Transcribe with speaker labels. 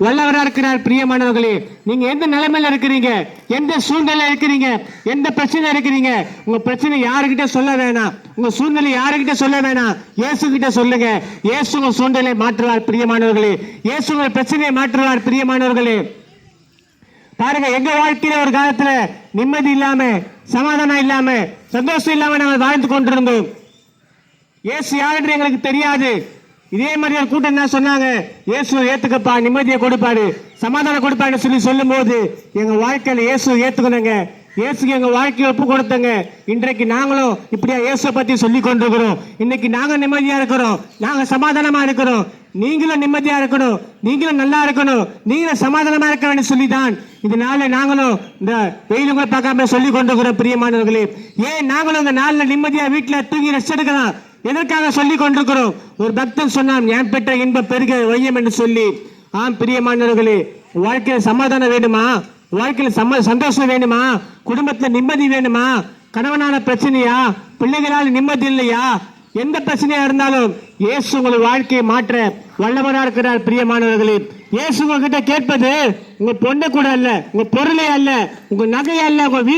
Speaker 1: வல்லவரா இருக்கிறார் பிரியமானவர்களே. நீங்க எந்த நிலைமையில இருக்கிறீங்க? எந்த சூழ்நிலை இருக்கிறீங்க? எந்த பிரச்சனை இருக்கிறீங்க? உங்க பிரச்சனை யாருக்கிட்ட சொல்ல வேணாம். உங்க சூழ்நிலை யாருக்கிட்ட சொல்ல வேணாம்? இயேசு கிட்ட சொல்லுங்க. இயேசு உங்க சூழ்நிலை மாற்றுவார் பிரியமானவர்களே. இயேசு உங்கள் பிரச்சனையை மாற்றுவார் பிரியமானவர்களே. பாருங்க எங்க வாழ்க்கையில ஒரு காலத்துல நிம்மதி இல்லாம சமாதானம் இல்லாம சந்தோஷம் இல்லாம நாங்கள் வாழ்ந்து கொண்டிருந்தோம். இயேசு யாருன்னு எங்களுக்கு தெரியாது. இதே மாதிரி கூட்டம் என்ன சொன்னாங்க? இயேசு ஏத்துக்கப்பா நிம்மதியை கொடுப்பாரு. சமாதானம் கொடுப்பாருன்னு சொல்லி சொல்லும்போது எங்க வாழ்க்கையில இயேசு ஏத்துக்கணுங்க. இயேசுக்கு எங்க வாழ்க்கையை ஒப்பு கொடுத்தங்க. இன்றைக்கு நாங்களும் இப்படியா இயேசுவை பத்தி சொல்லி கொண்டிருக்கிறோம். இன்னைக்கு நாங்க நிம்மதியா இருக்கிறோம். நாங்க சமாதானமா இருக்கிறோம். நீங்களும் நிம்மதியா இருக்கணும். நீங்களும் நல்லா இருக்கணும். நீங்களும் சமாதானமா இருக்க வேண்டும் சொல்லிதான் இதனால நாங்களும் இந்த வெயிலுங்களை பார்க்காம சொல்லி கொண்டிருக்கிறோம் பிரியமானவர்களே. ஏன் நாங்களும் இந்த நாளில் நிம்மதியா வீட்டில் தூங்கி ரெஸ்ட் எடுக்கலாம்? எதற்காக சொல்லி கொண்டிருக்கிறோம்? ஒரு பக்தன் சொன்னான் என் பெற்ற இன்ப பெருக வையம் என்று சொல்லி. ஆம் பிரியமானவர்களே வாழ்க்கையில சமாதானம் வேணுமா வாழ்க்கையில சம சந்தோஷம் வேணுமா குடும்பத்துல நிம்மதி வேணுமா கணவனான பிரச்சனையா? பிள்ளைகளால் நிம்மதி இல்லையா? எந்த பிரச்சனையா இருந்தாலும் இயேசு உங்கள் வாழ்க்கையை மாற்ற வல்லவராக இருக்கிறார் பிரியமானவர்களே இயேசு உங்ககிட்ட கேட்பது உங்க பொண்ணு கூட அல்ல உங்க பொருளே அல்ல உங்க நகை அல்ல உங்க வீட்டு